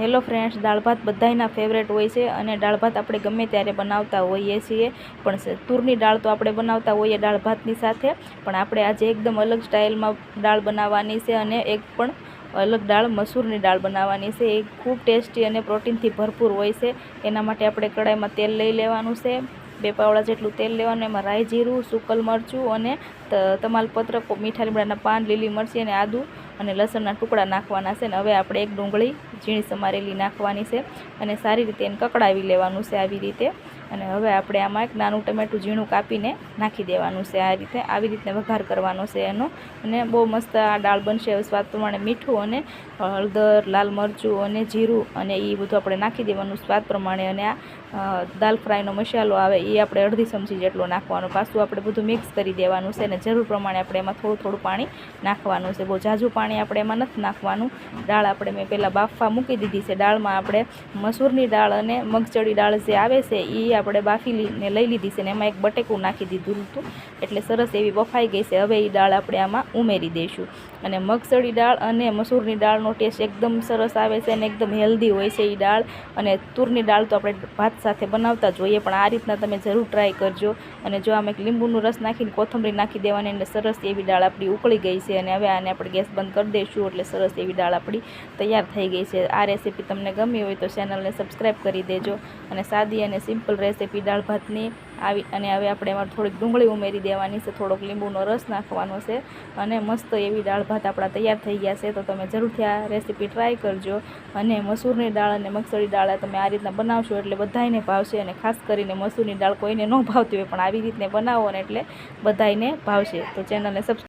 Hello friends, દાળ ભાત બધાયના favourite હોય છે અને દાળ ભાત આપણે ગમે ત્યારે બનાવતા હોઈએ છીએ. પણ તૂરની દાળ તો આપણે બનાવતા હોઈએ દાળ ભાતની સાથે. પણ આપણે આજે એકદમ અલગ સ્ટાઇલમાં દાળ બનાવવાની છે અને એક પણ અલગ દાળ મસૂરની દાળ બનાવવાની છે. એ ખૂબ ટેસ્ટી અને પ્રોટીનથી ભરપૂર હોય છે. એના માટે આપણે કડાઈમાં તેલ લઈ લેવાનું છે. બે પાવડા જેટલું તેલ લેવાનું, એમાં રાઈ જીરું, સુકલ મરચું અને તમાલપત્ર મીઠા લીમડાના પાન, લીલી મરચી અને આદું અને લસણના ટુકડા નાખવાના છે અને હવે આપણે એક ડુંગળી ઝીણી સમારેલી નાખવાની છે અને સારી રીતે એને કકડાવી લેવાનું છે આવી રીતે. અને હવે આપણે આમાં એક નાનું ટમેટું ઝીણું કાપીને નાખી દેવાનું છે આ રીતે. આવી રીતે વઘાર કરવાનો છે એનો. અને બહુ મસ્ત આ દાળ બનશે. સ્વાદ પ્રમાણે મીઠું અને હળદર, લાલ મરચું અને જીરું અને એ બધું આપણે નાખી દેવાનું સ્વાદ પ્રમાણે. અને આ દાલ ફ્રાયનો મસાલો આવે એ આપણે અડધી ચમચી જેટલો નાખવાનો. પાછું આપણે બધું મિક્સ કરી દેવાનું છે અને જરૂર પ્રમાણે આપણે એમાં થોડું થોડું પાણી નાખવાનું છે. બહુ ઝાઝું પાણી આપણે એમાં નથી નાખવાનું. દાળ આપણે મેં પહેલાં બાફવા મૂકી દીધી છે. દાળમાં આપણે મસૂરની દાળ અને મગચડી દાળ જે આવે છે એ આપણે બાફી લઈને લઈ લીધી છે અને એમાં એક બટેકું નાખી દીધું હતું. એટલે સરસ એવી બફાઈ ગઈ છે. હવે એ દાળ આપણે આમાં ઉમેરી દઈશું. અને મગસળી દાળ અને મસૂરની દાળનો ટેસ્ટ એકદમ સરસ આવે છે અને એકદમ હેલ્ધી હોય છે એ દાળ. અને તુરની દાળ તો આપણે ભાત સાથે બનાવતા જોઈએ પણ આ રીતના તમે જરૂર ટ્રાય કરજો. અને જો આમાં એક લીંબુનો રસ નાખીને કોથમરી નાખી દેવાની એટલે સરસ એવી દાળ આપણી ઉકળી ગઈ છે અને હવે આને આપણે ગેસ બંધ કરી દઈશું એટલે સરસ એવી દાળ આપણી તૈયાર થઈ ગઈ છે. આ રેસીપી તમને ગમી હોય તો ચેનલને સબસ્ક્રાઈબ કરી દેજો. અને સાદી અને સિમ્પલ રેસીપી, દાળ ભાતની આવી અને હવે આપણે એમાં થોડીક ડુંગળી ઉમેરી દેવાની છે, થોડોક લીંબુનો રસ નાખવાનો છે અને મસ્ત એવી દાળ ભાત આપણા તૈયાર થઈ ગયા છે, તો તમે જરૂરથી આ રેસીપી ટ્રાય કરજો અને મસૂરની દાળ અને મગસળી દાળ તમે આ રીતના બનાવશો એટલે બધાયને ભાવશે અને ખાસ કરીને મસૂરની દાળ કોઈને ન ભાવતી હોય પણ આવી રીતને બનાવો અને એટલે બધાયને ભાવશે. તો ચેનલને સબસ્ક્રાઈબ